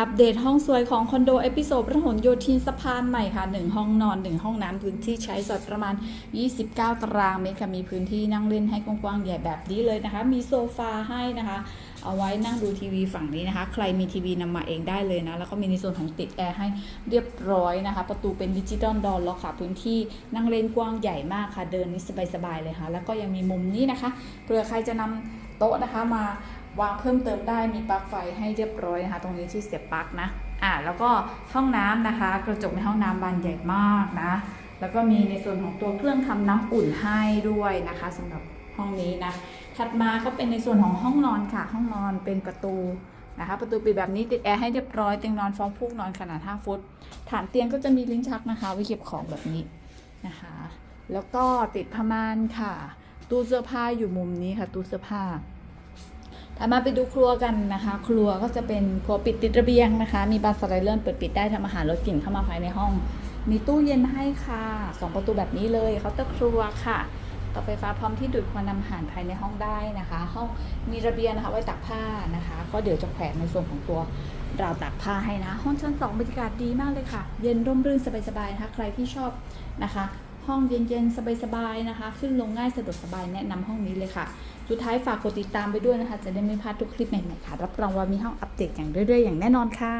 อัปเดตห้องสวยของคอนโดเอพิโซดพระหลโยธินสะพานใหม่ค่ะ 1 ห้องนอน 1 ห้องน้ำพื้นที่ใช้สอดประมาณ 29 ตารางเมตรค่ะมีพื้นที่นั่งเล่นให้กว้างๆใหญ่แบบนี้เลยนะคะ มีโซฟาให้นะคะ เอาไว้นั่งดูทีวีฝั่งนี้นะคะ ใครมีทีวีนำมาเองได้เลยนะ แล้วก็มีในส่วนของติดแอร์ให้เรียบร้อยนะคะ ประตูเป็นดิจิตอลดอร์ล็อกค่ะ พื้นที่นั่งเล่นกว้างใหญ่มากค่ะ เดินนี่สบายๆเลยค่ะ แล้วก็ยังมีมุมนี้นะคะเผื่อใครจะนำโต๊ะนะคะมา วางเพิ่มเติมได้มีปลั๊กไฟให้เรียบร้อยนะคะ ตรงนี้ที่เสียบปลั๊กนะอ่าแล้วก็ห้องน้ำนะคะ กระจกในห้องน้ำบานใหญ่มากนะ แล้วก็มีในส่วนของตัวเครื่องทำน้ำอุ่นให้ด้วยนะคะสำหรับห้องนี้นะถัดมาก็เป็นในส่วนของห้องนอนค่ะ ห้องนอนเป็นประตูนะคะประตูปิดแบบนี้ติดแอร์ให้เรียบร้อยเตียงนอนฟองพูกนอนขนาด 5 ฟุต ฐานเตียงก็จะมีลิ้นชักนะคะ ไว้เก็บของแบบนี้นะคะ แล้วก็ติดผ้าม่านค่ะ ตู้เสื้อผ้าอยู่มุมนี้ค่ะ ตู้เสื้อผ้า ถัดมาไปดูครัวกันนะคะ ครัวก็จะเป็นครัวปิดติดระเบียงนะคะ มีบานสไลเดอร์เปิดปิดได้ทำอาหารลดกลิ่นเข้ามาภายในห้อง มีตู้เย็นให้ค่ะสองประตูแบบนี้เลยเคาน์เตอร์ครัวค่ะเตาไฟฟ้าพร้อมที่ดูดควันนำอาหารภายในห้องได้นะคะ ห้องมีระเบียงนะคะไว้ตากผ้านะคะ ก็เดี๋ยวจะแขวนในส่วนของตัวราวตากผ้าให้นะ ห้องชั้นสองบรรยากาศดีมากเลยค่ะ เย็นร่มรื่นสบายๆนะคะ ใครที่ชอบนะคะ ห้องเย็นๆ สบายๆ นะคะ ขึ้นลงง่ายสะดวกสบายแนะนำห้องนี้เลยค่ะ สุดท้ายฝากกดติดตามไปด้วยนะคะ จะได้ไม่พลาดทุกคลิปใหม่ๆค่ะ รับรองว่ามีห้องอัปเดตอย่างเรื่อยๆ อย่างแน่นอนค่ะ